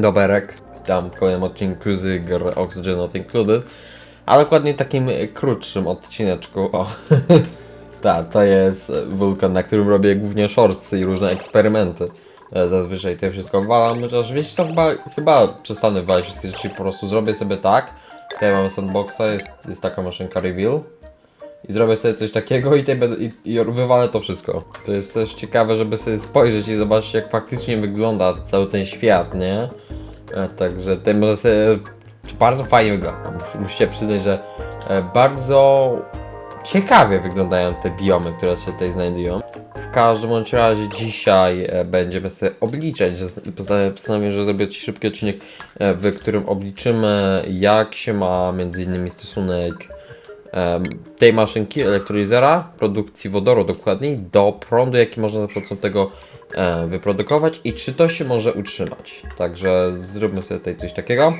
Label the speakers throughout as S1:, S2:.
S1: Doberek. Witam w kolejnym odcinku z gry Oxygen Not Included. A dokładnie takim krótszym odcineczku. O. Tak, to jest wulkan, na którym robię głównie shortsy i różne eksperymenty. E, Zazwyczaj to wszystko walam, chociaż wiecie co, chyba, chyba przestanę walić wszystkie rzeczy, po prostu zrobię sobie tak. Tutaj mamy sandboxa, jest, jest taka maszynka reveal. I zrobię sobie coś takiego i, tej i, i wywalę to wszystko. To jest też ciekawe, żeby sobie spojrzeć i zobaczyć jak faktycznie wygląda cały ten świat, nie? Także tutaj może sobie... Bardzo fajnie wygląda. Mus- Musicie przyznać, że e, bardzo ciekawie wyglądają te biomy, które się tutaj znajdują. W każdym bądź razie dzisiaj e, będziemy sobie obliczać, że postanowiłem, że zrobię ci szybki odcinek, e, w którym obliczymy jak się ma między innymi stosunek tej maszynki, elektrolizera, produkcji wodoru dokładniej, do prądu, jaki można za pomocą tego wyprodukować i czy to się może utrzymać. Także zróbmy sobie tutaj coś takiego.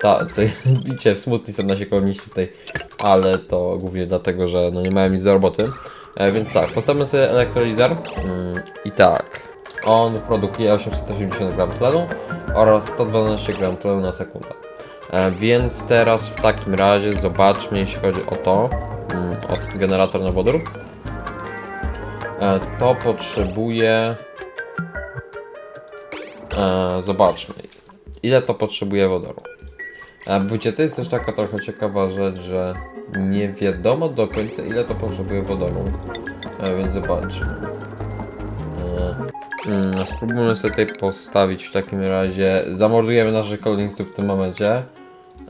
S1: Ta, tutaj, widzicie, smutni są nasi koloniści tutaj, ale to głównie dlatego, że no nie mają nic do roboty. E, więc tak, postawmy sobie elektrolizer mm, i tak. On produkuje 880 gram tlenu oraz 112 gram tlenu na sekundę. E, więc teraz w takim razie zobaczmy, jeśli chodzi o to, mm, o generator na wodór. E, to potrzebuje. Zobaczmy, ile to potrzebuje wodoru. E, to jest też taka trochę ciekawa rzecz, że nie wiadomo do końca ile to potrzebuje wodoru. E, więc zobaczmy. Mm, spróbujmy sobie tutaj postawić w takim razie. Zamordujemy naszych kolonistów w tym momencie.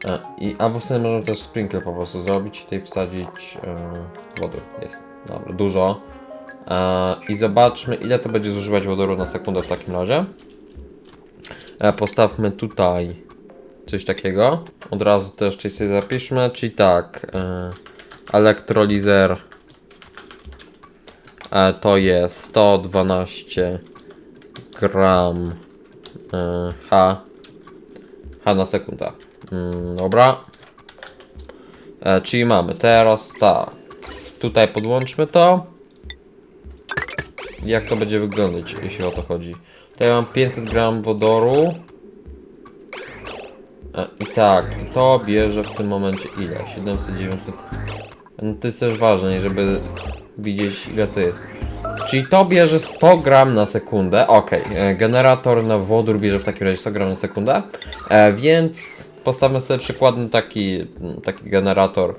S1: E, I albo sobie możemy też sprinkler po prostu zrobić i tutaj wsadzić e. Jest. Dobra, dużo. E, I zobaczmy ile to będzie zużywać wodoru na sekundę w takim razie. E, postawmy tutaj coś takiego. Od razu też tutaj sobie zapiszmy, czyli tak. E, elektrolizer e, to jest 112 gram e, H H na sekundę. Mm, dobra. E, czyli mamy teraz tak. Tutaj podłączmy to. Jak to będzie wyglądać, jeśli o to chodzi? Tutaj mam 500 gram wodoru. E, I tak, to bierze w tym momencie ile? 700, 900. No to jest też ważne, żeby widzieć ile to jest. Czyli to bierze 100 gram na sekundę. Ok, generator na wodór bierze w takim razie 100 gram na sekundę. E, więc postawmy sobie przykładny taki, taki generator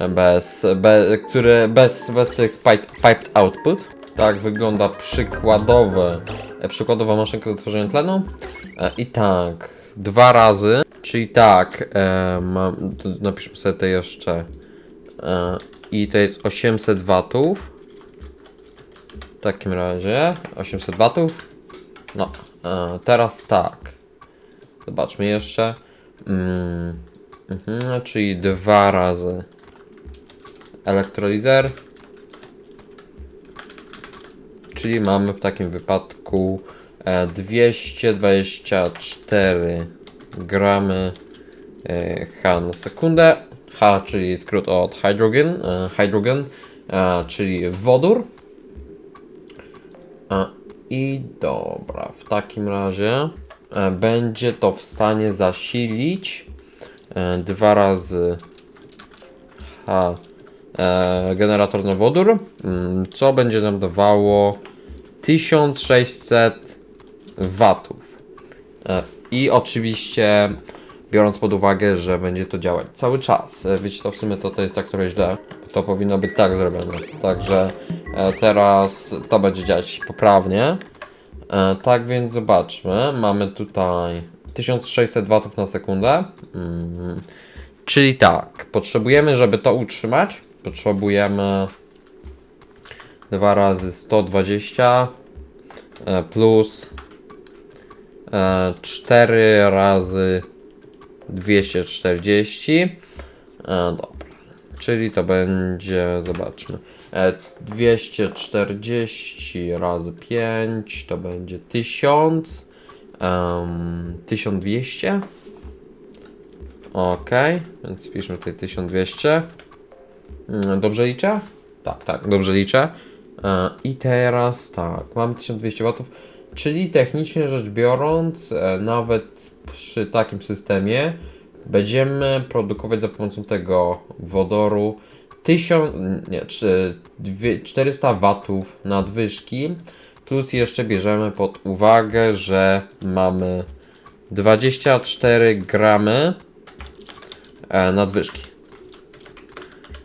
S1: e, bez, be, który bez, bez tych pipe, piped output. Tak wygląda przykładowe, e, przykładowa maszynka do tworzenia tlenu. E, I tak, dwa razy, czyli tak, e, mam, napiszmy sobie to jeszcze. E, I to jest 800 watów. W takim razie 800 watów. No, e, teraz tak. Zobaczmy jeszcze. Mm, mhm, czyli dwa razy elektrolizer. Czyli mamy w takim wypadku e, 224 gramy e, H na sekundę. H, czyli skrót od hydrogen, e, hydrogen e, czyli wodór. E, I dobra, w takim razie będzie to w stanie zasilić dwa razy H generator na wodór, mm, co będzie nam dawało 1600 watów. I oczywiście biorąc pod uwagę, że będzie to działać cały czas. E, Wiecie, to w sumie to, to jest tak trochę źle. To powinno być tak zrobione. Także e, teraz to będzie działać poprawnie. E, tak więc zobaczmy. Mamy tutaj 1600 watów na sekundę. Mm. Czyli tak, potrzebujemy, żeby to utrzymać, potrzebujemy 2 razy 120 e, plus e, 4 razy 240. E, dobra, czyli to będzie, zobaczmy, e, 240 razy 5 to będzie 1000, em, 1200. Ok, więc piszmy tutaj 1200. Mm, Dobrze liczę? Tak, tak, dobrze liczę. E, I teraz tak, mam 1200 watów, czyli technicznie rzecz biorąc, e, nawet przy takim systemie będziemy produkować za pomocą tego wodoru 1000, nie, czy dwie- 400 watów nadwyżki, plus jeszcze bierzemy pod uwagę, że mamy 24 gramy e, nadwyżki.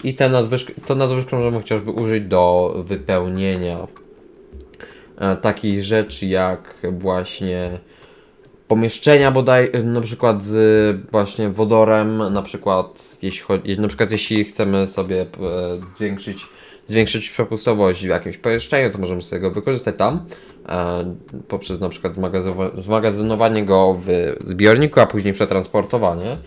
S1: I te nadwyżki, to nadwyżkę możemy chociażby użyć do wypełnienia e, takich rzeczy jak właśnie pomieszczenia bodaj, na przykład z właśnie wodorem, na przykład jeśli, chodzi, na przykład jeśli chcemy sobie e, zwiększyć, zwiększyć przepustowość w jakimś pomieszczeniu, to możemy sobie go wykorzystać tam e, poprzez na przykład zmagazynowanie go w zbiorniku, a później przetransportowanie.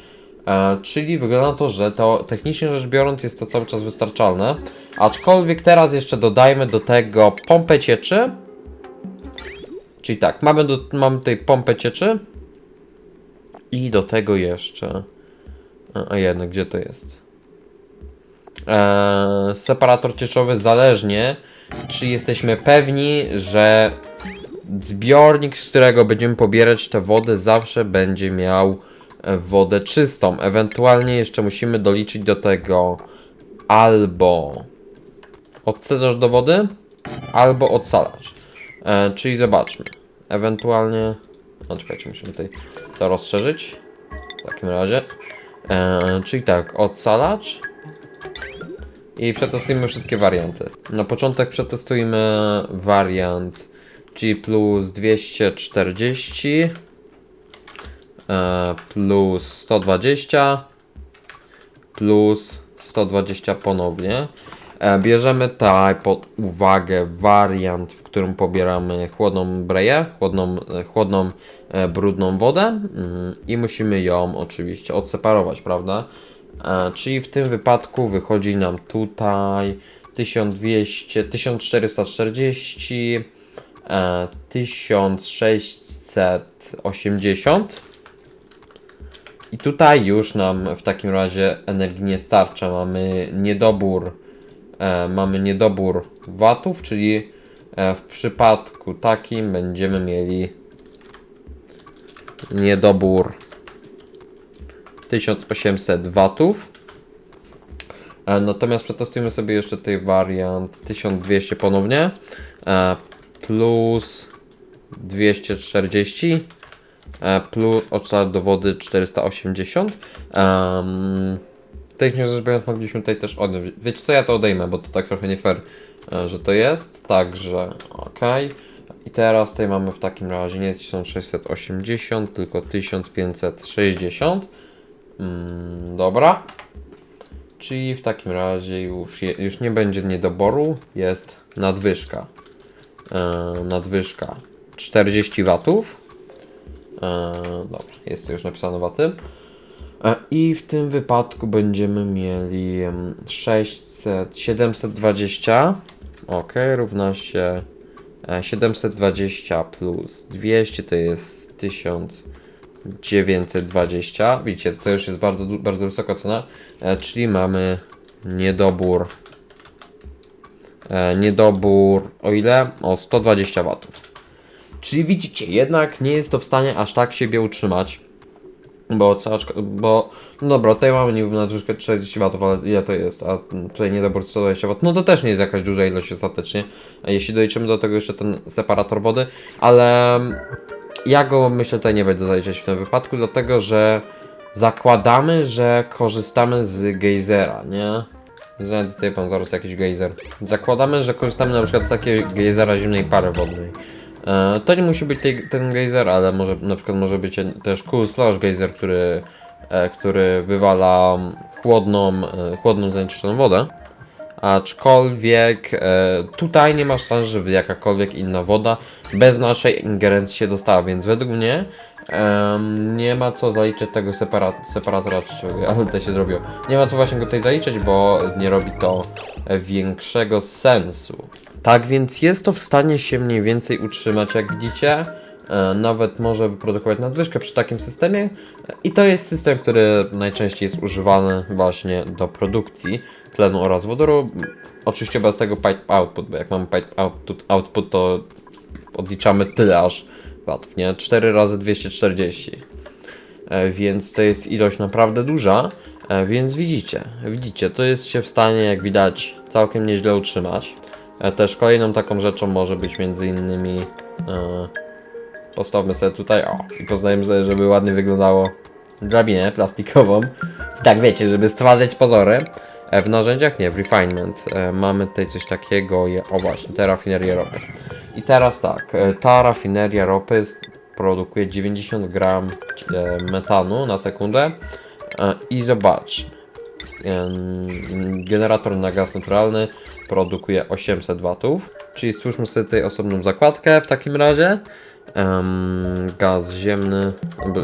S1: E, czyli wygląda to, że to technicznie rzecz biorąc jest to cały czas wystarczalne. Aczkolwiek teraz jeszcze dodajmy do tego pompę cieczy. Czyli tak, mamy, do, mamy tutaj pompę cieczy. I do tego jeszcze. A, jednak, gdzie to jest? Eee, separator cieczowy zależnie, czy jesteśmy pewni, że zbiornik, z którego będziemy pobierać tę wodę, zawsze będzie miał e, wodę czystą. Ewentualnie jeszcze musimy doliczyć do tego albo odcedzasz do wody, albo odsalacz. E, czyli zobaczmy. Ewentualnie. No czekajcie, musimy tutaj to rozszerzyć. W takim razie. E, czyli tak, odsalacz. I przetestujmy wszystkie warianty. Na początek przetestujmy wariant G plus 240 e, plus 120 plus 120 ponownie. E, Bierzemy tutaj pod uwagę wariant, w którym pobieramy chłodną breję, chłodną, e, chłodną e, brudną wodę mm, i musimy ją oczywiście odseparować, prawda? Czyli w tym wypadku wychodzi nam tutaj 1200, 1440, e, 1680 i tutaj już nam w takim razie energii nie starcza. Mamy niedobór, mamy niedobór watów, czyli e, w przypadku takim będziemy mieli niedobór 1800 watów. E, Natomiast przetestujmy sobie jeszcze tutaj wariant 1200 ponownie e, plus 240 e, plus odczar do wody 480. Um, technicznie rzecz biorąc mogliśmy tutaj też odjąć. Wiecie co, ja to odejmę, bo to tak trochę nie fair, e, że to jest. Także ok. I teraz tutaj mamy w takim razie nie 1680, tylko 1560. Mm, dobra. Czyli w takim razie już, je, już nie będzie niedoboru, jest nadwyżka. E, nadwyżka 40 watów. E, dobra, jest to już napisane waty. E, I w tym wypadku będziemy mieli em, 600, 720. Ok, równa się e, 720 plus 200 to jest 1920. Widzicie, to już jest bardzo, bardzo wysoka cena, e, czyli mamy niedobór. E, niedobór o ile? O 120 watów. Czyli widzicie, jednak nie jest to w stanie aż tak siebie utrzymać. Bo całaczka, bo no dobra, tutaj mamy niby nadwyżkę 40 W, ale ile to jest? A tutaj niedobór 120 W, no to też nie jest jakaś duża ilość ostatecznie. Jeśli doliczymy do tego jeszcze ten separator wody, ale ja go myślę tutaj nie będę zaliczać w tym wypadku, dlatego że zakładamy, że korzystamy z gejzera, nie? Znajdę tutaj pan zaraz jakiś gejzer. Zakładamy, że korzystamy na przykład z takiego gejzera zimnej pary wodnej. E, To nie musi być tej, ten gejzer, ale może na przykład może być też cool slash gejzer, który, e, który wywala chłodną, e, chłodną zanieczyszczoną wodę. Aczkolwiek tutaj nie ma szans, żeby jakakolwiek inna woda bez naszej ingerencji się dostała, więc według mnie nie ma co zaliczyć tego separat, separatora, ale to się zrobiło. Nie ma co właśnie go tutaj zaliczyć, bo nie robi to większego sensu. Tak więc jest to w stanie się mniej więcej utrzymać, jak widzicie. E, Nawet może wyprodukować nadwyżkę przy takim systemie. E, I to jest system, który najczęściej jest używany właśnie do produkcji tlenu oraz wodoru. Oczywiście bez tego pipe output, bo jak mamy pipe output, output to odliczamy tyle aż watów, nie? 4 razy 240. e, więc to jest ilość naprawdę duża, więc widzicie, widzicie, to jest się w stanie, jak widać, całkiem nieźle utrzymać. E, Też kolejną taką rzeczą może być między innymi e, postawmy sobie tutaj, o, i poznajemy sobie, żeby ładnie wyglądało drabinę plastikową. Tak wiecie, żeby stwarzać pozory. E, W narzędziach nie, w refinement mamy tutaj coś takiego, o właśnie, te rafinerie ropy. I teraz tak, ta rafineria ropy produkuje 90 gram metanu na sekundę i zobacz, generator na gaz naturalny produkuje 800 watów, czyli stwórzmy sobie tutaj osobną zakładkę w takim razie. Em, gaz ziemny,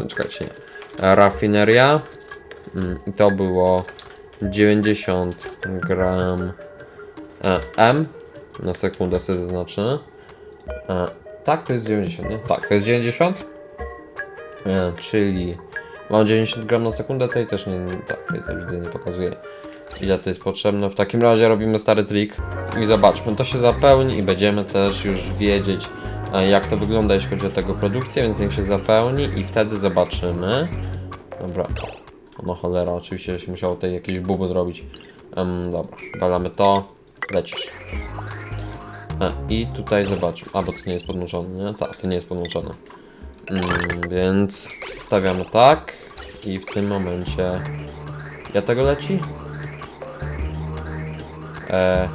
S1: czekajcie, nie, rafineria Mm, i to było 90 gram e, M na sekundę sobie zaznaczę. E, tak, to jest 90, nie? Tak, to jest 90. E, czyli mam 90 gram na sekundę, tej też nie, tak, tej też widzę, nie pokazuje ile to jest potrzebne. W takim razie robimy stary trik i zobaczmy, to się zapełni i będziemy też już wiedzieć e, jak to wygląda jeśli chodzi o tego produkcję, więc niech się zapełni i wtedy zobaczymy. Dobra, no cholera, oczywiście się musiało tutaj jakieś bubu zrobić. Em, dobra, balamy to, lecisz. E, I tutaj zobaczmy, a bo to nie jest podłączone, nie? Tak, to nie jest podłączone. Mm, więc stawiamy tak i w tym momencie... Ja tego leci? E,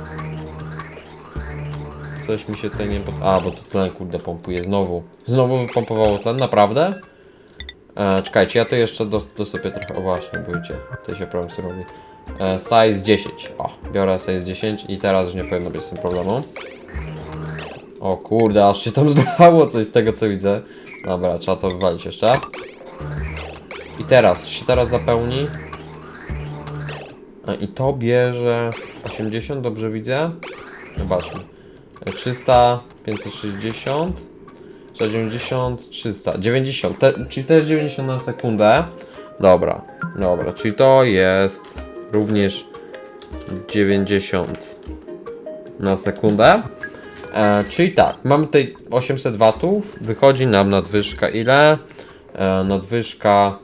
S1: coś mi się tutaj nie. A, bo to tlen kurde pompuje znowu. Znowu wypompowało tlen, naprawdę? E, czekajcie, ja to jeszcze dos dosypię trochę. O właśnie, bójcie. Tutaj się problem robi. E, size 10. O, biorę size 10 i teraz już nie powinno być z tym problemu. O kurde, aż się tam zdało coś z tego co widzę. Dobra, trzeba to wywalić jeszcze. I teraz, czy się teraz zapełni? I to bierze 80, dobrze widzę? Zobaczmy. E, 300, 560. 190, 300, 90, te, czyli też 90 na sekundę. Dobra, dobra, czyli to jest również 90 na sekundę. E, czyli tak, mamy tutaj 800 watów, wychodzi nam nadwyżka ile? E, nadwyżka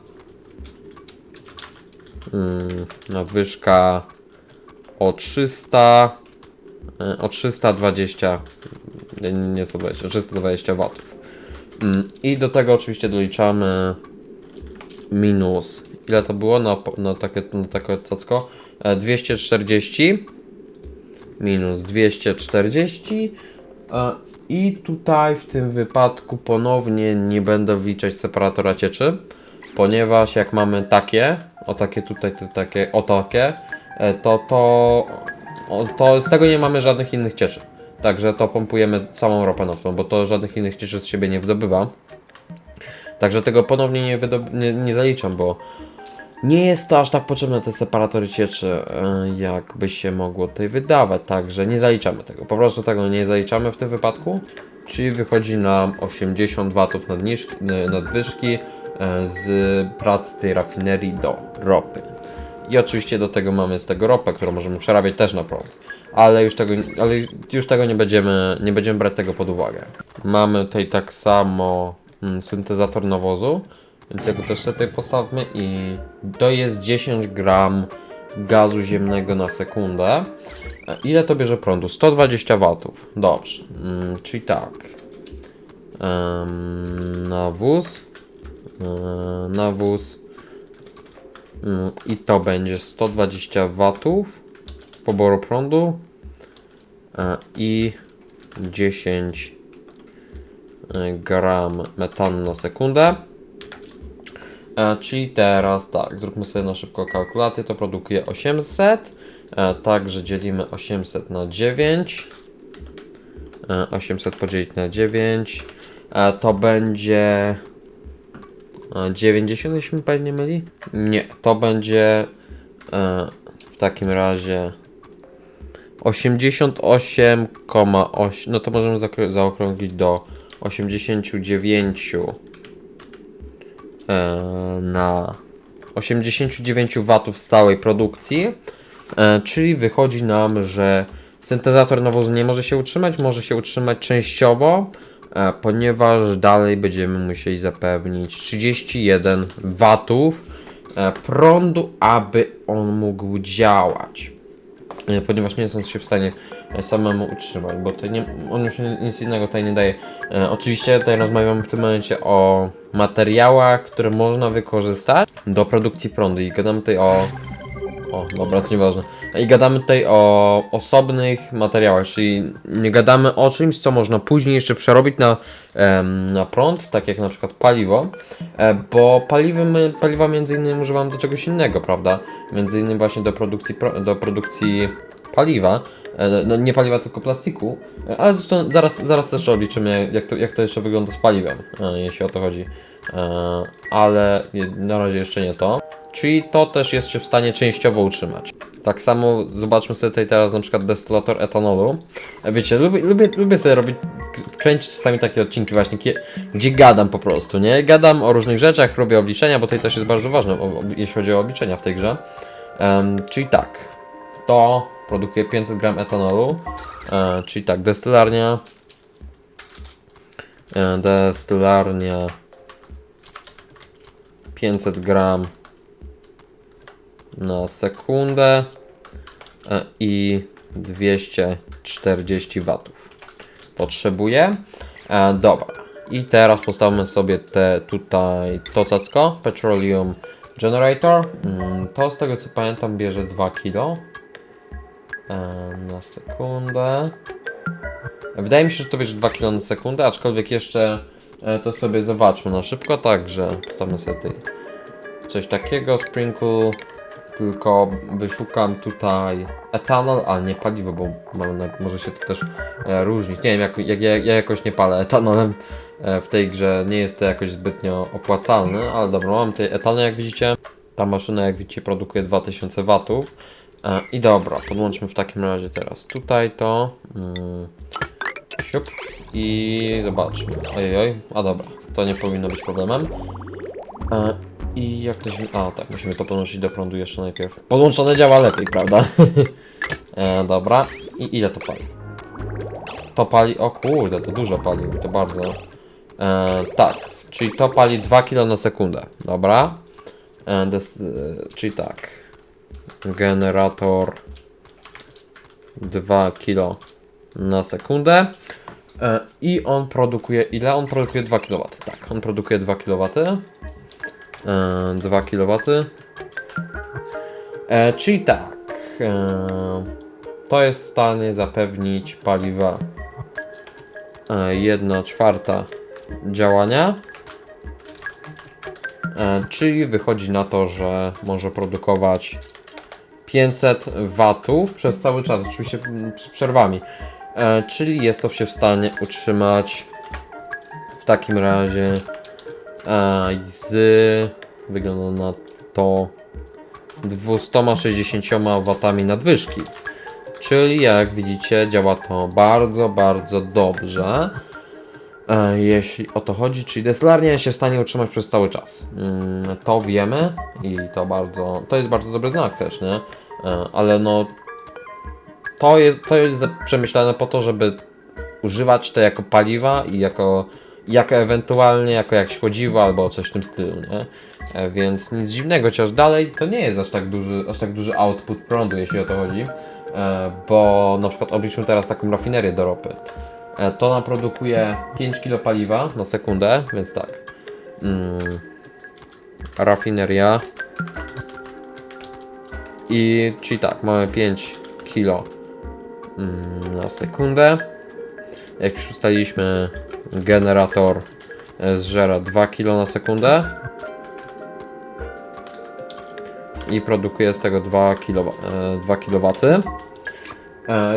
S1: mm, nadwyżka o 300 e, o 320 nie, nie, nie 120, o 320 watów. Mm, I do tego oczywiście doliczamy minus. Ile to było na, na takie, na takie cocko? E, 240 minus 240 e, i tutaj w tym wypadku ponownie nie będę wliczać separatora cieczy, ponieważ jak mamy takie, o takie tutaj, to takie, o takie, e, to to, to z tego nie mamy żadnych innych cieczy. Także to pompujemy całą ropę naftą, bo to żadnych innych cieczy z siebie nie wydobywa. Także tego ponownie nie, nie, nie zaliczam, bo nie jest to aż tak potrzebne te separatory cieczy, e, jakby się mogło tutaj wydawać. Także nie zaliczamy tego. Po prostu tego nie zaliczamy w tym wypadku. Czyli wychodzi nam 80 watów nadniżki, e, nadwyżki z pracy tej rafinerii do ropy. I oczywiście do tego mamy z tego ropę, którą możemy przerabiać też na prąd. Ale już tego, ale już tego nie będziemy, nie będziemy brać tego pod uwagę. Mamy tutaj tak samo mm, syntezator nawozu, więc jego też sobie tutaj postawmy i to jest 10 gram gazu ziemnego na sekundę. E, Ile to bierze prądu? 120 watów. Dobrze, mm, czyli tak. Em, nawóz. E, nawóz. Mm, I to będzie 120 watów poboru prądu e, i 10 e, gram metanu na sekundę. Czyli teraz tak, zróbmy sobie na szybko kalkulację, to produkuje 800, e, także dzielimy 800 na 9, E, 800 podzielić na 9, e, to będzie 90, jeśli mi pamięć nie myli? Nie, to będzie e, w takim razie 88,8 no to możemy zaokrąglić do 89 e, na 89 watów stałej produkcji, e, czyli wychodzi nam, że syntezator nawozu nie może się utrzymać, może się utrzymać częściowo, ponieważ dalej będziemy musieli zapewnić 31 watów e, prądu, aby on mógł działać. E, Ponieważ nie są się w stanie e, samemu utrzymać, bo to nie, on już ni- nic innego tutaj nie daje. E, oczywiście tutaj rozmawiamy w tym momencie o materiałach, które można wykorzystać do produkcji prądu i gadamy tutaj o o, dobra, to nieważne. I gadamy tutaj o osobnych materiałach, czyli nie gadamy o czymś, co można później jeszcze przerobić na, na prąd, tak jak na przykład paliwo, e, bo paliwy paliwa między innymi używamy do czegoś innego, prawda? Między innymi właśnie do produkcji, pro, do produkcji paliwa, e, no nie paliwa, tylko plastiku, e, ale zresztą zaraz, zaraz też obliczymy, jak to, jak to jeszcze wygląda z paliwem, jeśli o to chodzi. Ale na razie jeszcze nie to. Czyli to też jest się w stanie częściowo utrzymać. Tak samo zobaczmy sobie tutaj teraz na przykład destylator etanolu. Wiecie, lubię, lubię, lubię sobie robić, kręcić czasami takie odcinki właśnie, gdzie gadam po prostu, nie? Gadam o różnych rzeczach, robię obliczenia, bo tutaj też jest bardzo ważne, jeśli chodzi o obliczenia w tej grze. Em, czyli tak, to produkuje 500 gram etanolu, e, czyli tak, destylarnia, e, destylarnia 500 gram na sekundę e, i 240 watów potrzebuję. E, dobra. I teraz postawmy sobie te tutaj to cacko, Petroleum Generator. Mm, To z tego co pamiętam bierze 2 kg e, na sekundę. Wydaje mi się, że to bierze 2 kg na sekundę, aczkolwiek jeszcze to sobie zobaczmy na szybko, także postawmy sobie coś takiego, sprinkle, tylko wyszukam tutaj etanol, ale nie paliwo, bo może się to też e, różnić. Nie wiem, jak, jak, ja, ja jakoś nie palę etanolem e, w tej grze, nie jest to jakoś zbytnio opłacalne, ale dobra, mam tutaj etanol, jak widzicie. Ta maszyna, jak widzicie, produkuje 2000 watów. E, I dobra, podłączmy w takim razie teraz tutaj to. Mm, siup. I zobaczmy. Ojej, a dobra, to nie powinno być problemem. I jak to się... A, tak, musimy to podłączyć do prądu jeszcze najpierw. Podłączone działa lepiej, prawda? e, dobra. I ile to pali? To pali... O kurde, to dużo pali, to bardzo. E, tak, czyli to pali 2 kg na sekundę. Dobra. E, des, e, czyli tak. Generator 2 kg na sekundę. E, I on produkuje ile? On produkuje 2 kW. Tak, on produkuje 2 kW. E, 2 kW. E, czyli tak. E, to jest w stanie zapewnić paliwa 1 czwarta działania. E, czyli wychodzi na to, że może produkować 500 watów przez cały czas, oczywiście z przerwami. E, czyli jest to się w stanie utrzymać w takim razie e, z wygląda na to 260 watami nadwyżki. Czyli jak widzicie działa to bardzo, bardzo dobrze. E, jeśli o to chodzi, czyli destylarnia jest się w stanie utrzymać przez cały czas. Mm, to wiemy i to bardzo, to jest bardzo dobry znak też, nie? E, ale no to jest, to jest przemyślane po to, żeby używać to jako paliwa i jako, jako ewentualnie jako jakieś chodziwo albo coś w tym stylu, nie? E, Więc nic dziwnego, chociaż dalej to nie jest aż tak duży, aż tak duży output prądu, jeśli o to chodzi, e, bo na przykład obliczmy teraz taką rafinerię do ropy. E, To nam produkuje 5 kg paliwa na sekundę, więc tak. Mm, rafineria. I czyli tak, mamy 5 kg mm, na sekundę. Jak już ustaliliśmy, generator e, zżera 2 kg na sekundę. I produkuje z tego 2 kW. e, 2 kW.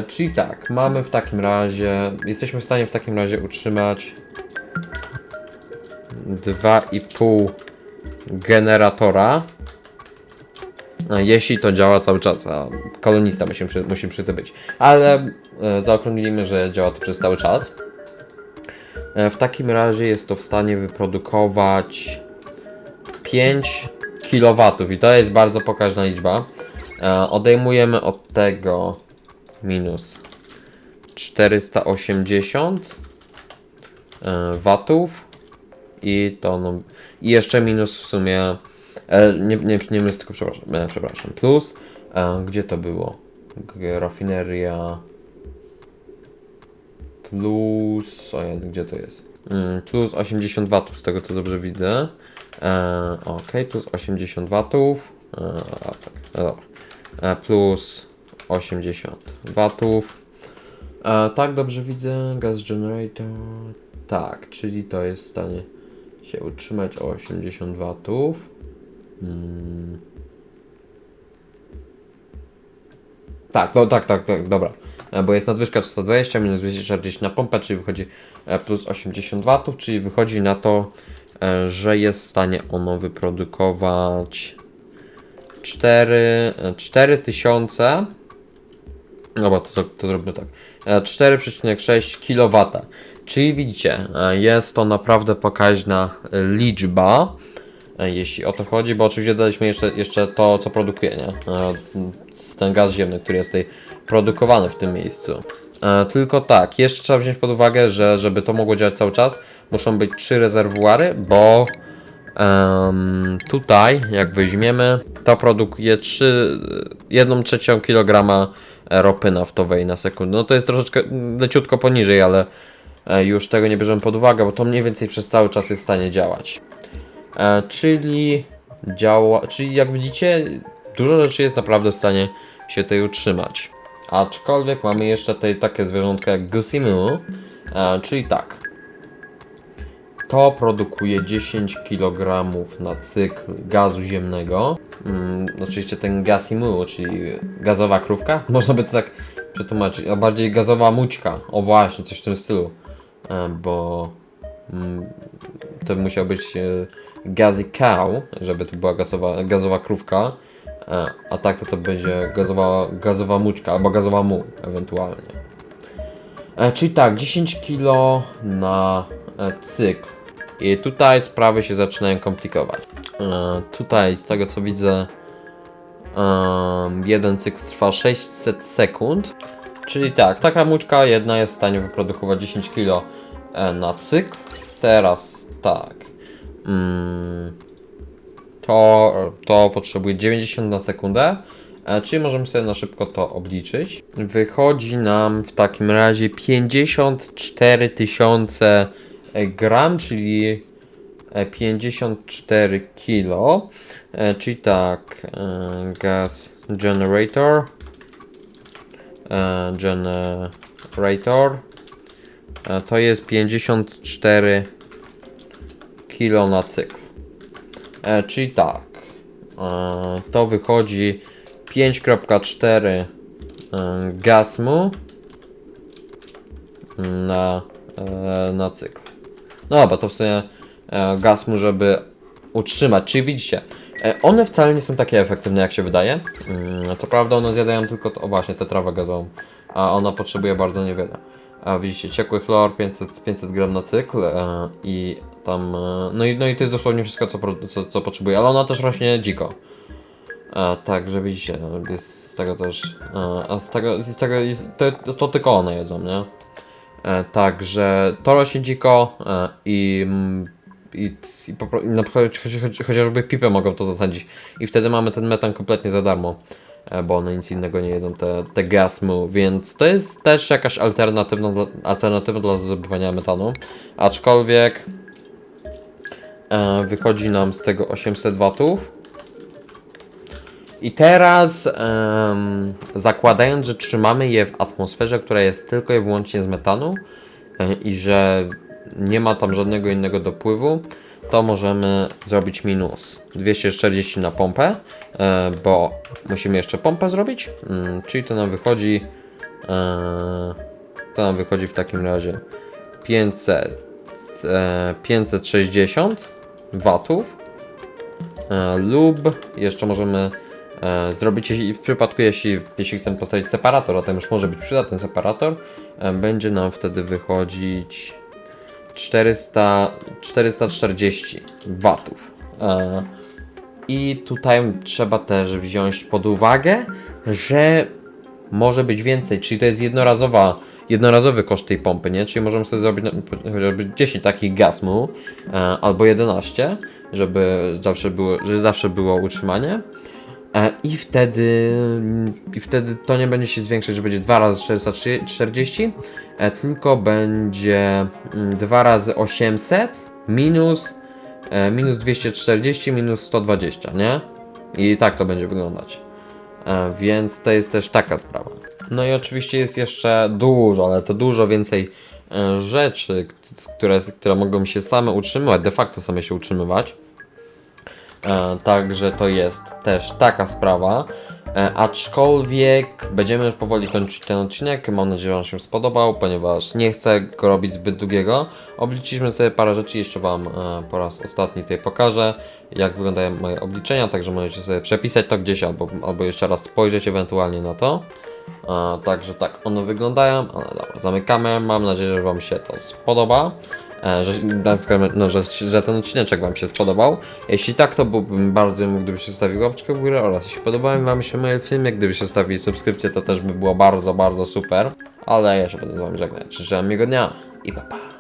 S1: Czyli tak, mamy w takim razie, jesteśmy w stanie w takim razie utrzymać 2,5 generatora. E, Jeśli to działa cały czas, a kolonista musi, musi przy tym być. Ale e, zaokrąglimy, że działa to przez cały czas. E, w takim razie jest to w stanie wyprodukować 5 kW i to jest bardzo pokaźna liczba. E, odejmujemy od tego minus 480 e, watów i to no, i jeszcze minus w sumie nie, nie, nie minus, tylko przepraszam, przepraszam plus gdzie to było? Rafineria plus o ja, gdzie to jest? Mm, plus 80 watów z tego co dobrze widzę e, ok, plus 80 watów e, tak, dobra e, plus 80 watów e, tak dobrze widzę gas generator tak, czyli to jest w stanie się utrzymać o 80 watów. Mm. Tak, no tak, tak, tak, dobra. E, Bo jest nadwyżka 320 minus 240 na pompę, czyli wychodzi e, plus 80 watów, czyli wychodzi na to, e, że jest w stanie ono wyprodukować 4, e, 4000 Dobra, to, to zrobimy tak. E, 4,6 kW. Czyli widzicie, jest to naprawdę pokaźna liczba, jeśli o to chodzi, bo oczywiście daliśmy jeszcze, jeszcze to, co produkuje, nie? Ten gaz ziemny, który jest tutaj produkowany w tym miejscu. E, Tylko tak, jeszcze trzeba wziąć pod uwagę, że żeby to mogło działać cały czas, muszą być trzy rezerwuary, bo Em, tutaj, jak weźmiemy, to produkuje 3, 1 trzecią kilograma ropy naftowej na sekundę. No to jest troszeczkę leciutko poniżej, ale e, już tego nie bierzemy pod uwagę, bo to mniej więcej przez cały czas jest w stanie działać. E, czyli działa, czyli jak widzicie, dużo rzeczy jest naprawdę w stanie się tutaj utrzymać. Aczkolwiek mamy jeszcze tutaj takie zwierzątka jak Moo, e, czyli tak. To produkuje 10 kg na cykl gazu ziemnego. Mm, oczywiście ten gaz imu, czyli gazowa krówka. Można by to tak przetłumaczyć, a bardziej gazowa mućka. O właśnie, coś w tym stylu. E, bo mm, to musiał być e, gazy cow, żeby to była gazowa, gazowa krówka. E, a tak to to będzie gazowa, gazowa mućka albo gazowa mu ewentualnie. E, czyli tak, 10 kg na e, cykl. I tutaj sprawy się zaczynają komplikować. Tutaj, z tego co widzę, jeden cykl trwa 600 sekund. Czyli tak, taka mućka jedna jest w stanie wyprodukować 10 kg na cykl. Teraz tak. Mm, to, to potrzebuje 90 na sekundę. E, Czyli możemy sobie na szybko to obliczyć. Wychodzi nam w takim razie 54 tysiące gram, czyli e, 54 kilo. E, Czyli tak, e, gas generator. e, Generator. E, To jest 54 kilo na cykl. E, Czyli tak, e, to wychodzi 5.4 e, gasmu na, e, na cykl. No bo to w sumie e, gasmu, żeby utrzymać. Czyli widzicie, e, one wcale nie są takie efektywne jak się wydaje. Mm, Co prawda one zjadają tylko to, o właśnie tę trawę gazową, a ona potrzebuje bardzo niewiele. A widzicie, ciekły chlor 500, 500 gram na cykl e, i tam, e, no i, no i to jest dosłownie wszystko co, co, co potrzebuje, ale ona też rośnie dziko. E, Także widzicie, no, jest z tego też, e, a z tego, z tego jest, to, to tylko one jedzą, nie? E, Także to rośnie dziko e, i, mm, i, i, po, i na przykład chociażby pipę mogą to zasadzić i wtedy mamy ten metan kompletnie za darmo, bo one nic innego nie jedzą, te, te gasmu, więc to jest też jakaś alternatywna, alternatywa dla zdobywania metanu, aczkolwiek e, wychodzi nam z tego 800 watów. I teraz, em, zakładając, że trzymamy je w atmosferze, która jest tylko i wyłącznie z metanu e, i że nie ma tam żadnego innego dopływu, to możemy zrobić minus 240 na pompę, e, bo musimy jeszcze pompę zrobić, mm, czyli to nam wychodzi, to nam wychodzi w takim razie 500, e, 560 watów e, lub jeszcze możemy e, zrobić, w przypadku jeśli, jeśli chcemy postawić separator, a tam już może być przydatny separator, e, będzie nam wtedy wychodzić 400, 440 watów. I tutaj trzeba też wziąć pod uwagę, że może być więcej, czyli to jest jednorazowa, jednorazowy koszt tej pompy, nie? Czyli możemy sobie zrobić na- chociażby 10 takich gasmu e, albo 11, żeby zawsze było, żeby zawsze było utrzymanie. E, I wtedy, I wtedy to nie będzie się zwiększać, że będzie 2 razy 440, e, tylko będzie 2 razy 800 minus, minus 240 minus 120, nie? I tak to będzie wyglądać. Więc to jest też taka sprawa. No i oczywiście jest jeszcze dużo, ale to dużo więcej e, rzeczy, które, które mogą się same utrzymywać, de facto same się utrzymywać. E, Także to jest też taka sprawa. E, Aczkolwiek będziemy już powoli kończyć ten odcinek. Mam nadzieję, że Wam się spodobał, ponieważ nie chcę go robić zbyt długiego. Obliczyliśmy sobie parę rzeczy, jeszcze Wam po raz ostatni tutaj pokażę, jak wyglądają moje obliczenia. Także możecie sobie przepisać to gdzieś albo, albo jeszcze raz spojrzeć ewentualnie na to. E, Także tak one wyglądają. Ale dobra, zamykamy. Mam nadzieję, że Wam się to spodoba. E, Że, no, że, że ten odcineczek Wam się spodobał. Jeśli tak, to byłbym bardzo miły, gdybyście zostawili łapeczkę w górę oraz jeśli podobały Wam się moje filmy, gdybyście zostawili subskrypcję, to też by było bardzo, bardzo super. Ale ja się będę z Wami żegnać. Życzę miłego dnia i pa pa.